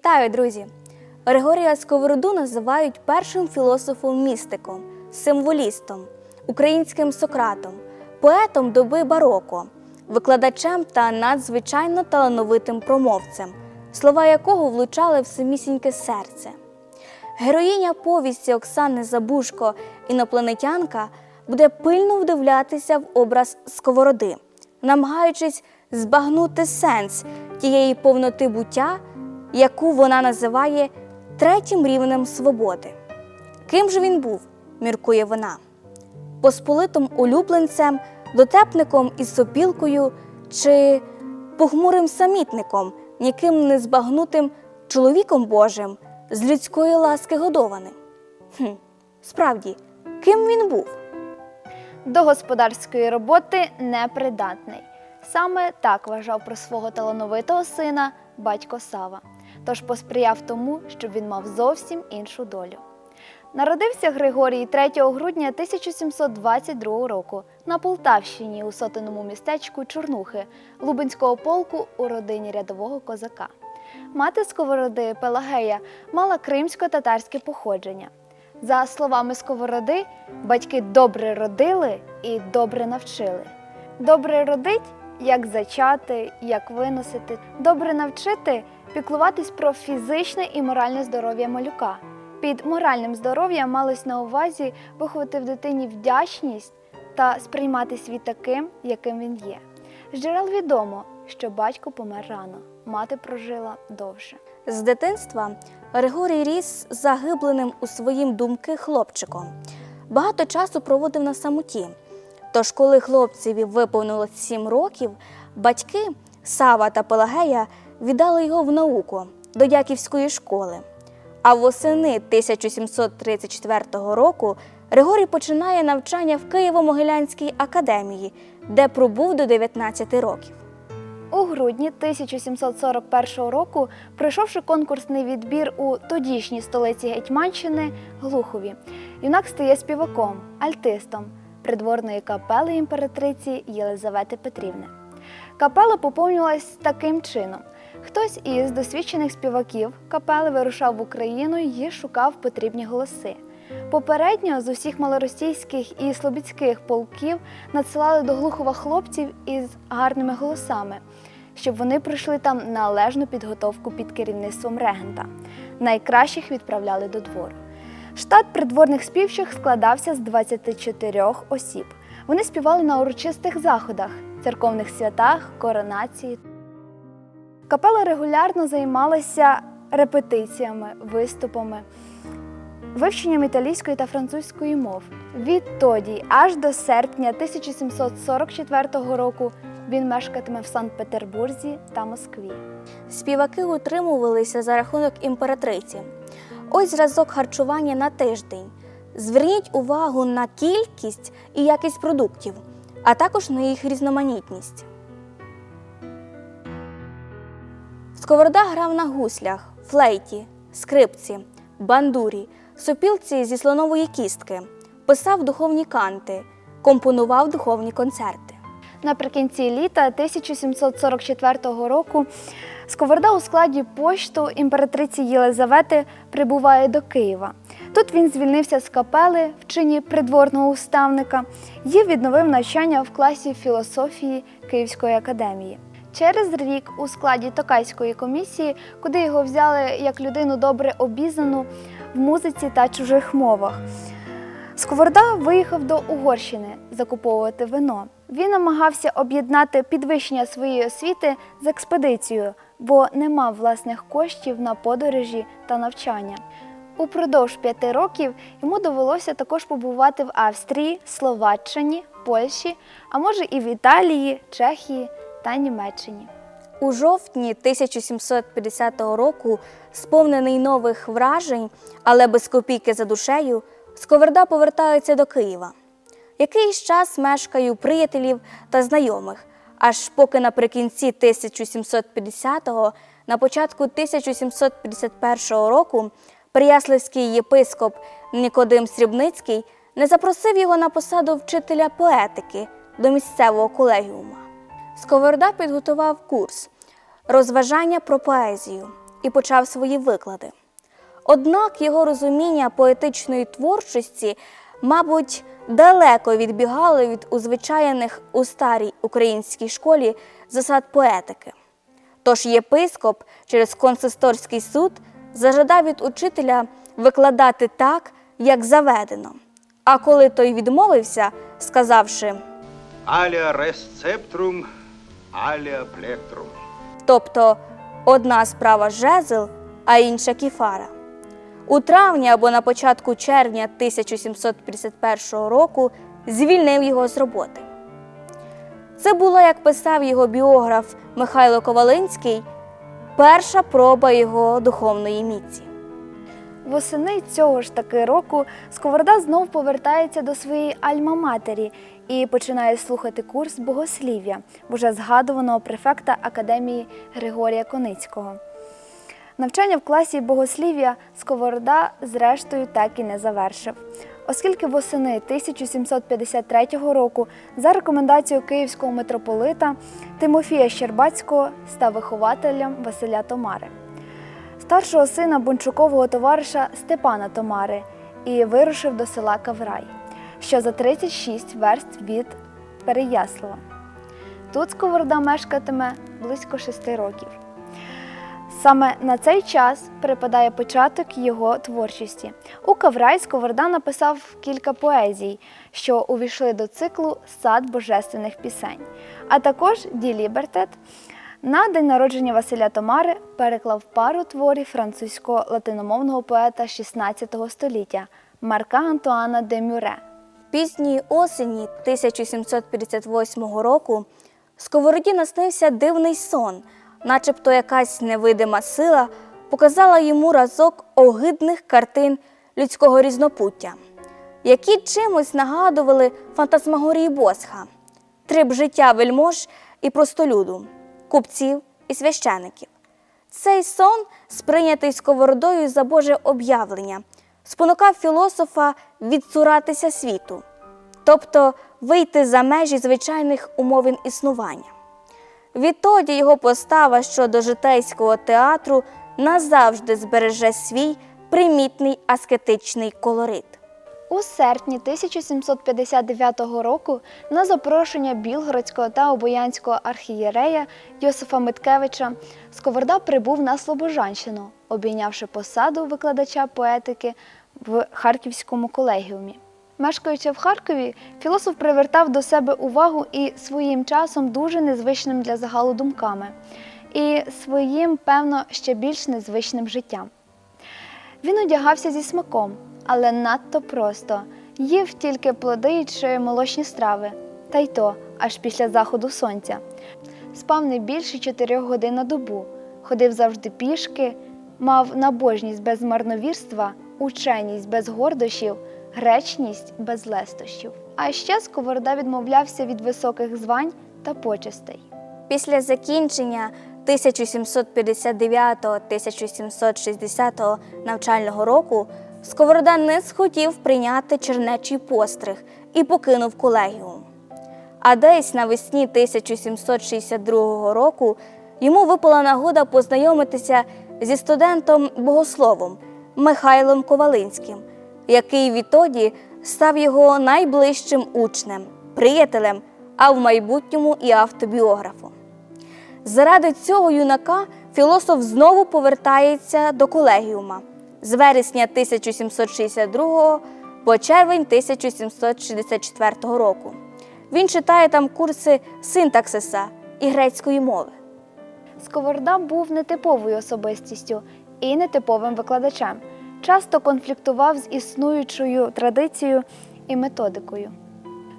Вітаю, друзі! Григорія Сковороду називають першим філософом-містиком, символістом, українським Сократом, поетом доби бароко, викладачем та надзвичайно талановитим промовцем, слова якого влучали в самісіньке серце. Героїня повісті Оксани Забушко, інопланетянка, буде пильно вдивлятися в образ сковороди, намагаючись збагнути сенс тієї повноти буття, яку вона називає третім рівнем свободи. Ким же він був, міркує вона, посполитим улюбленцем, дотепником із сопілкою чи похмурим самітником, ніким не збагнутим чоловіком Божим, з людської ласки годованим. Хм, справді, ким він був? До господарської роботи непридатний. Саме так вважав про свого талановитого сина батько Сава, тож посприяв тому, щоб він мав зовсім іншу долю. Народився Григорій 3 грудня 1722 року на Полтавщині у сотеному містечку Чорнухи Лубенського полку у родині рядового козака. Мати сковороди Пелагея мала кримсько-татарське походження. За словами Сковороди, батьки добре родили і добре навчили. Добре родить, як зачати, як виносити, добре навчити, піклуватись про фізичне і моральне здоров'я малюка. Під моральним здоров'ям малось на увазі виховати в дитині вдячність та сприймати світ таким, яким він є. З джерел відомо, що батько помер рано, мати прожила довше. З дитинства Григорій ріс загибленим у своїм думки хлопчиком. Багато часу проводив на самоті. Тож, коли хлопцеві виповнилось сім років, батьки Сава та Пелагея віддали його в науку до Яківської школи. А восени 1734 року Григорій починає навчання в Києво-Могилянській академії, де пробув до 19 років. У грудні 1741 року, пройшовши конкурсний відбір у тодішній столиці Гетьманщини Глухові, юнак стає співаком, альтистом придворної капели імператриці Єлизавети Петрівни. Капела поповнювалась таким чином: хтось із досвідчених співаків капели вирушав в Україну і шукав потрібні голоси. Попередньо з усіх малоросійських і слобідських полків надсилали до Глухова хлопців із гарними голосами, щоб вони пройшли там належну підготовку під керівництвом регента. Найкращих відправляли до двору. Штат придворних співчих складався з 24 осіб. Вони співали на урочистих заходах, церковних святах, коронації. Капела регулярно займалася репетиціями, виступами, вивченням італійської та французької мов. Відтоді, аж до серпня 1744 року, він мешкатиме в Санкт-Петербурзі та Москві. Співаки утримувалися за рахунок імператриці. Ось зразок харчування на тиждень. Зверніть увагу на кількість і якість продуктів, а також на їх різноманітність. Сковорода грав на гуслях, флейті, скрипці, бандурі, сопілці зі слонової кістки, писав духовні канти, компонував духовні концерти. Наприкінці літа 1744 року Сковорода у складі пошту імператриці Єлизавети прибуває до Києва. Тут він звільнився з капели в чині придворного уставника і відновив навчання в класі філософії Київської академії. Через рік у складі Токайської комісії, куди його взяли як людину добре обізнану в музиці та чужих мовах. Сковорода виїхав до Угорщини закуповувати вино. Він намагався об'єднати підвищення своєї освіти з експедицією, бо не мав власних коштів на подорожі та навчання. Упродовж п'яти років йому довелося також побувати в Австрії, Словаччині, Польщі, а може і в Італії, Чехії та Німеччині. У жовтні 1750 року, сповнений нових вражень, але без копійки за душею, Сковорода повертається до Києва. Якийсь час мешкає у приятелів та знайомих, аж поки наприкінці 1750-го, на початку 1751 року, Прияславський єпископ Нікодим Срібницький не запросив його на посаду вчителя поетики до місцевого колегіума. Сковорода підготував курс розважання про поезію, і почав свої виклади. Однак його розуміння поетичної творчості, мабуть, далеко відбігало від узвичайних у старій українській школі засад поетики. Тож єпископ через консисторський суд зажадав від учителя викладати так, як заведено. А коли той відмовився, сказавши, Alia resceptrum, alia plectrum. тобто одна справа жезл, а інша кіфара. У травні або на початку червня 1751 року звільнив його з роботи. Це була, як писав його біограф Михайло Ковалинський, перша проба його духовної міці. Восени цього ж таки року Сковорода знов повертається до своєї альма-матері і починає слухати курс богослів'я в уже згадуваного префекта Академії Григорія Коницького. Навчання в класі богослів'я Сковорода, зрештою, так і не завершив, оскільки восени 1753 року за рекомендацією київського митрополита Тимофія Щербацького став вихователем Василя Томари старшого сина бунчукового товариша Степана Томари і вирушив до села Каврай, що за 36 верст від Переяслава. Тут Сковорода мешкатиме близько шести років. Саме на цей час припадає початок його творчості. У Каврай Сковорода написав кілька поезій, що увійшли до циклу Сад божественних пісень, а також Ді Лібертет. На день народження Василя Томари переклав пару творів французького латиномовного поета XVI століття Марка Антуана де Мюре. Пізньої осені 1758 року Сковороді наснився дивний сон, начебто якась невидима сила показала йому разок огидних картин людського різнопуття, які чимось нагадували фантасмагорії Босха, триб життя вельмож і простолюду, купців і священиків. Цей сон, сприйнятий сковородою за Боже об'явлення, спонукав філософа відцуратися світу, тобто вийти за межі звичайних умовин існування. Відтоді його постава щодо житейського театру назавжди збереже свій примітний аскетичний колорит. У серпні 1759 року на запрошення білгородського та обоянського архієрея Йосифа Миткевича Сковорода прибув на Слобожанщину, обійнявши посаду викладача поетики в Харківському колегіумі. Мешкаючи в Харкові, філософ привертав до себе увагу і своїм часом дуже незвичним для загалу думками, і своїм, певно, ще більш незвичним життям. Він одягався зі смаком, але надто просто. Їв тільки плоди чи молочні страви, та й то аж після заходу сонця. Спав не більше чотирьох годин на добу, ходив завжди пішки, мав набожність без марновірства, ученість без гордощів, гречність без лестощів. А ще Сковорода відмовлявся від високих звань та почестей. Після закінчення 1759-1760 навчального року Сковорода не схотів прийняти чернечий постриг і покинув колегіум. А десь навесні 1762 року йому випала нагода познайомитися зі студентом богословом Михайлом Ковалинським, який відтоді став його найближчим учнем, приятелем, а в майбутньому і автобіографом. Заради цього юнака філософ знову повертається до колегіума з вересня 1762 по червень 1764 року. Він читає там курси синтаксиса і грецької мови. Сковорода був нетиповою особистістю і нетиповим викладачем. Часто конфліктував з існуючою традицією і методикою.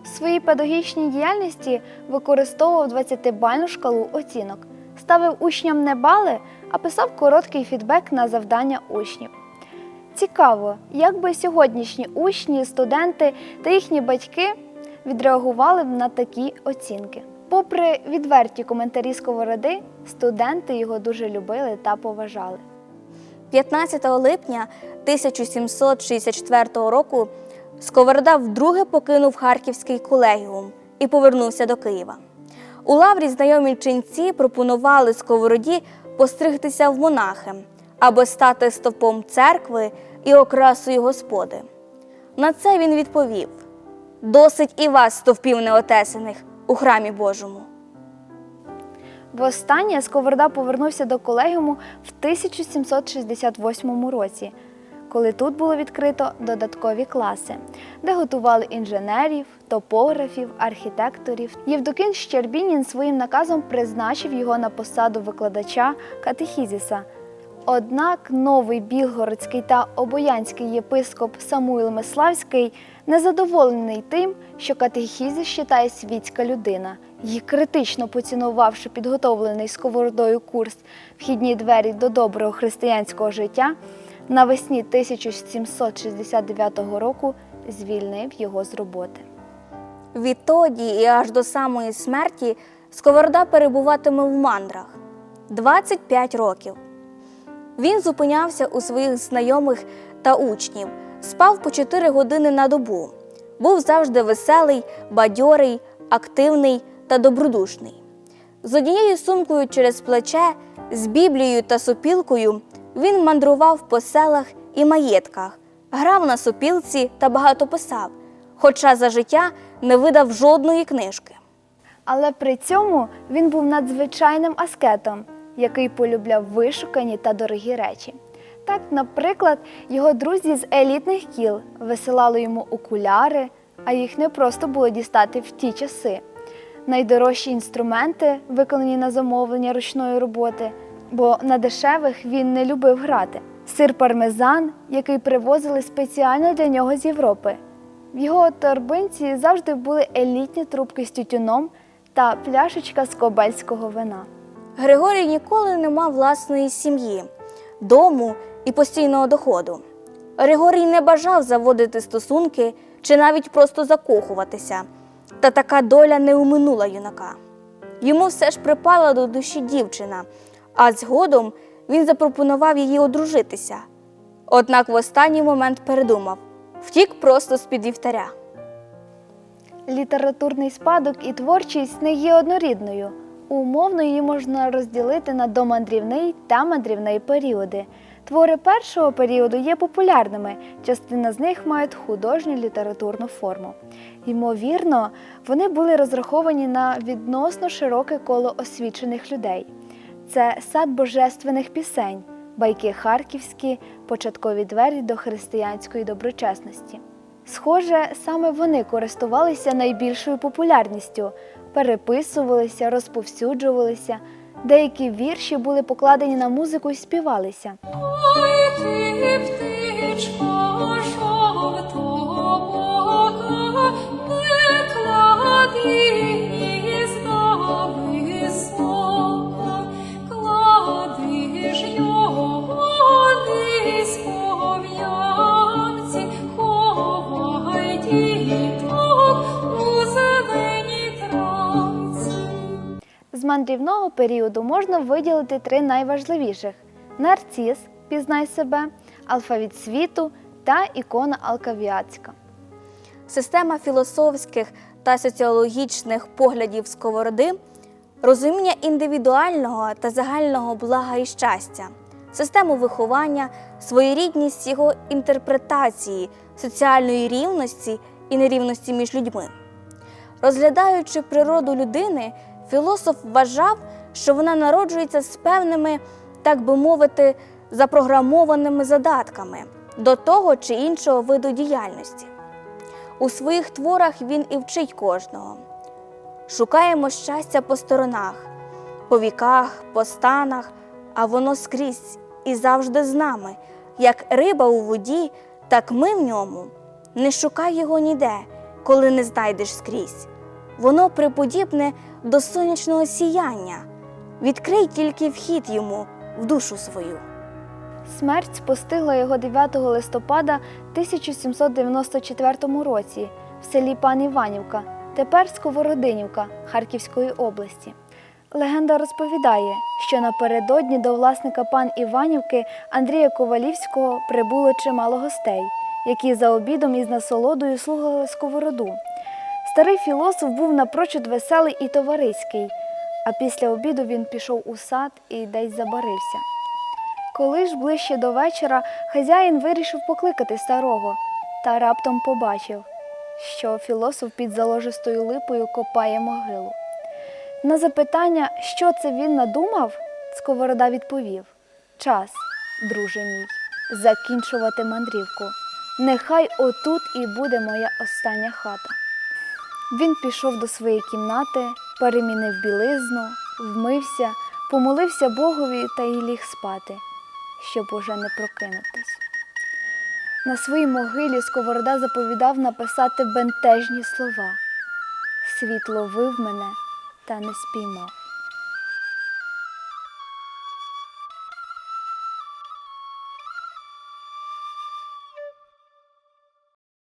В своїй педагогічній діяльності використовував 20-бальну шкалу оцінок, ставив учням не бали, а писав короткий фідбек на завдання учнів. Цікаво, як би сьогоднішні учні, студенти та їхні батьки відреагували б на такі оцінки. Попри відверті коментарі сковороди, студенти його дуже любили та поважали. 15 липня 1764 року Сковорода вдруге покинув Харківський колегіум і повернувся до Києва. У лаврі знайомі ченці пропонували Сковороді постригтися в монахи, аби стати стовпом церкви і окрасою Господи. На це він відповів: Досить і вас, стовпів неотесаних, у храмі Божому. Востаннє Сковорода повернувся до колегіуму в 1768 році, коли тут було відкрито додаткові класи, де готували інженерів, топографів, архітекторів. Євдокін Щербінін своїм наказом призначив його на посаду викладача катехізіса. Однак новий білгородський та обоянський єпископ Самуїл Миславський незадоволений тим, що катехізіс читає світська людина, і критично поцінувавши підготовлений сковородою курс вхідні двері до доброго християнського життя, навесні 1769 року звільнив його з роботи. Відтоді і аж до самої смерті Сковорода перебуватиме в мандрах 25 років. Він зупинявся у своїх знайомих та учнів, спав по 4 години на добу. Був завжди веселий, бадьорий, активний та добродушний. З однією сумкою через плече, з біблією та сопілкою він мандрував по селах і маєтках, грав на сопілці та багато писав, хоча за життя не видав жодної книжки. Але при цьому він був надзвичайним аскетом, який полюбляв вишукані та дорогі речі. Так, наприклад, його друзі з елітних кіл висилали йому окуляри, а їх не просто було дістати в ті часи. Найдорожчі інструменти, виконані на замовлення ручної роботи, бо на дешевих він не любив грати. Сир пармезан, який привозили спеціально для нього з Європи. В його торбинці завжди були елітні трубки з тютюном та пляшечка з кобельського вина. Григорій ніколи не мав власної сім'ї, дому і постійного доходу. Григорій не бажав заводити стосунки чи навіть просто закохуватися. Та така доля не уминула юнака. Йому все ж припала до душі дівчина, а згодом він запропонував її одружитися. Однак в останній момент передумав втік просто з-під вівтаря. Літературний спадок і творчість не є однорідною. Умовно її можна розділити на домандрівний та мандрівний періоди. Твори першого періоду є популярними, частина з них мають художню літературну форму. Ймовірно, вони були розраховані на відносно широке коло освічених людей. Це сад божественних пісень, байки харківські, початкові двері до християнської доброчесності. Схоже, саме вони користувалися найбільшою популярністю, переписувалися, розповсюджувалися. Деякі вірші були покладені на музику і співалися. Ой, ти, птичко мандрівного періоду можна виділити три найважливіших: нарцис, пізнай себе, алфавіт світу та ікона Алкавіатська. Система філософських та соціологічних поглядів сковороди, розуміння індивідуального та загального блага і щастя, систему виховання, своєрідність його інтерпретації, соціальної рівності і нерівності між людьми. Розглядаючи природу людини, філософ вважав, що вона народжується з певними, так би мовити, запрограмованими задатками до того чи іншого виду діяльності. У своїх творах він і вчить кожного. Шукаємо щастя по сторонах, по віках, по станах, а воно скрізь і завжди з нами, як риба у воді, так ми в ньому. Не шукай його ніде, коли не знайдеш скрізь. Воно приподібне до сонячного сіяння. Відкрий тільки вхід йому в душу свою. Смерть спостигла його 9 листопада 1794 році в селі Пан Іванівка, тепер Сковородинівка Харківської області. Легенда розповідає, що напередодні до власника пан Іванівки Андрія Ковалівського прибуло чимало гостей, які за обідом із насолодою слухали сковороду. Старий філософ був напрочуд веселий і товариський, а після обіду він пішов у сад і десь забарився. Коли ж ближче до вечора хазяїн вирішив покликати старого, та раптом побачив, що філософ під заложистою липою копає могилу. На запитання, що це він надумав, Сковорода відповів: Час, друже мій, закінчувати мандрівку. Нехай отут і буде моя остання хата. Він пішов до своєї кімнати, перемінив білизну, вмився, помолився Богові та й ліг спати, щоб уже не прокинутись. На своїй могилі Сковорода заповідав написати бентежні слова. Світ ловив мене та не спіймав.